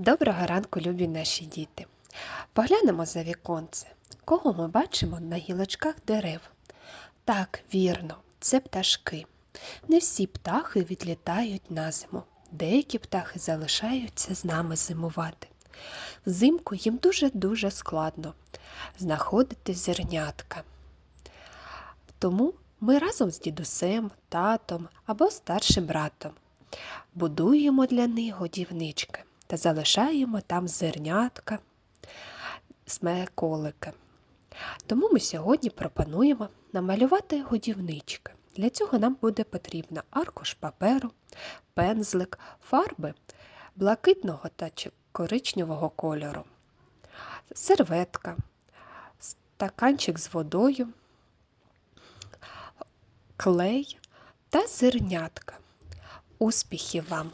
Доброго ранку, любі наші діти. Поглянемо за віконце. Кого ми бачимо на гілочках дерев? Так, вірно, це пташки. Не всі птахи відлітають на зиму. Деякі птахи залишаються з нами зимувати. Взимку їм дуже-дуже складно знаходити зернятка. Тому ми разом з дідусем, татом або старшим братом будуємо для них годівнички та залишаємо там зернятка, смеколики. Тому ми сьогодні пропонуємо намалювати годівнички. Для цього нам буде потрібно аркуш паперу, пензлик, фарби блакитного та коричневого кольору, серветка, стаканчик з водою, клей та зернятка. Успіхів вам!